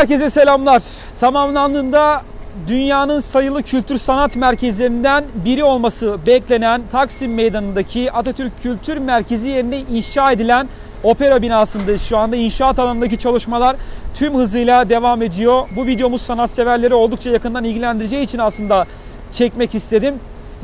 Herkese selamlar. Tamamlandığında dünyanın sayılı kültür sanat merkezlerinden biri olması beklenen Taksim Meydanı'ndaki Atatürk Kültür Merkezi yerine inşa edilen opera binasındayız. Şu anda inşaat alanındaki çalışmalar tüm hızıyla devam ediyor. Bu videomuz sanatseverleri oldukça yakından ilgilendireceği için aslında çekmek istedim.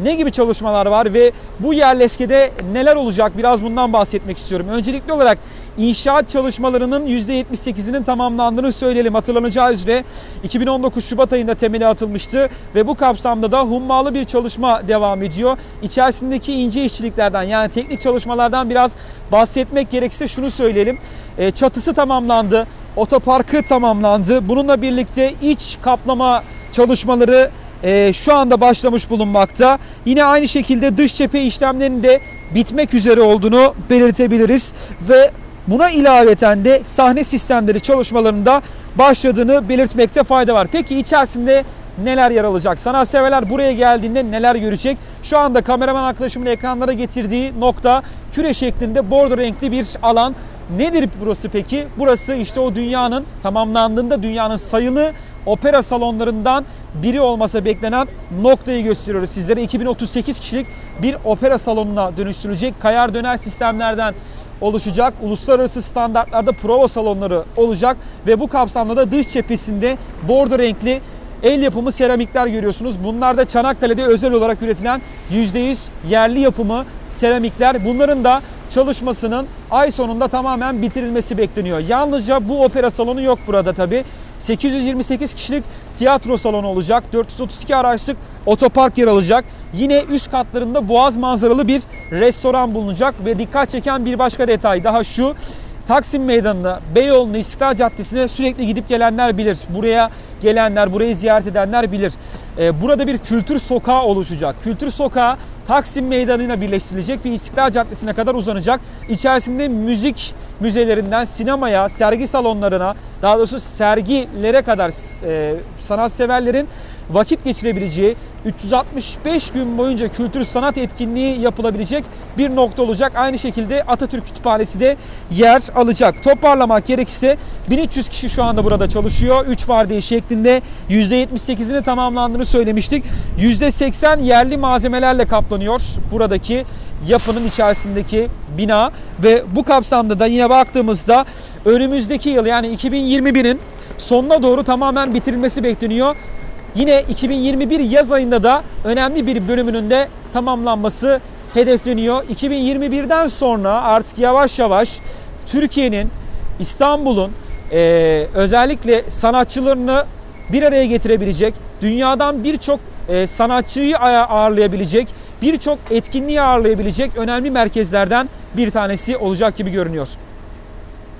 Ne gibi çalışmalar var ve bu yerleşkede neler olacak biraz bundan bahsetmek istiyorum. Öncelikli olarak inşaat çalışmalarının %78'inin tamamlandığını söyleyelim. Hatırlanacağı üzere 2019 Şubat ayında temeli atılmıştı ve bu kapsamda da hummalı bir çalışma devam ediyor. İçerisindeki ince işçiliklerden yani teknik çalışmalardan biraz bahsetmek gerekirse şunu söyleyelim. E, Çatısı tamamlandı, otoparkı tamamlandı. Bununla birlikte iç kaplama çalışmaları e, şu anda başlamış bulunmakta. Yine aynı şekilde dış cephe işlemlerinin de bitmek üzere olduğunu belirtebiliriz ve buna ilaveten de sahne sistemleri çalışmalarında başladığını belirtmekte fayda var. Peki içerisinde neler yer alacak? Sanatseverler buraya geldiğinde neler görecek? Şu anda kameraman arkadaşımın ekranlara getirdiği nokta küre şeklinde bordo renkli bir alan. Nedir burası peki? Burası işte o dünyanın tamamlandığında dünyanın sayılı opera salonlarından biri olmasa beklenen noktayı gösteriyoruz sizlere. 2038 kişilik bir opera salonuna dönüştürülecek. Kayar döner sistemlerden oluşacak. Uluslararası standartlarda prova salonları olacak ve bu kapsamda da dış cephesinde bordo renkli el yapımı seramikler görüyorsunuz. Bunlar da Çanakkale'de özel olarak üretilen %100 yerli yapımı seramikler. Bunların da çalışmasının ay sonunda tamamen bitirilmesi bekleniyor. Yalnızca bu opera salonu yok burada tabi. 828 kişilik tiyatro salonu olacak. 432 araçlık otopark yer alacak. Yine üst katlarında boğaz manzaralı bir restoran bulunacak ve dikkat çeken bir başka detay daha şu. Taksim Meydanı'na, Beyoğlu'na, İstiklal Caddesi'ne sürekli gidip gelenler bilir. Buraya gelenler, burayı ziyaret edenler bilir. Ee, burada bir kültür sokağı oluşacak. Kültür sokağı Taksim Meydanı'yla birleştirilecek ve İstiklal Caddesi'ne kadar uzanacak. İçerisinde müzik müzelerinden sinemaya, sergi salonlarına, daha doğrusu sergilere kadar e, sanatseverlerin vakit geçirebileceği 365 gün boyunca kültür sanat etkinliği yapılabilecek bir nokta olacak. Aynı şekilde Atatürk Kütüphanesi de yer alacak. Toparlamak gerekirse 1300 kişi şu anda burada çalışıyor. 3 vardiya şeklinde %78'ini tamamlandığını söylemiştik. %80 yerli malzemelerle kaplanıyor buradaki yapının içerisindeki bina ve bu kapsamda da yine baktığımızda önümüzdeki yıl yani 2021'in sonuna doğru tamamen bitirilmesi bekleniyor. Yine 2021 yaz ayında da önemli bir bölümünün de tamamlanması hedefleniyor. 2021'den sonra artık yavaş yavaş Türkiye'nin, İstanbul'un e, özellikle sanatçılarını bir araya getirebilecek, dünyadan birçok e, sanatçıyı ağırlayabilecek, birçok etkinliği ağırlayabilecek önemli merkezlerden bir tanesi olacak gibi görünüyor.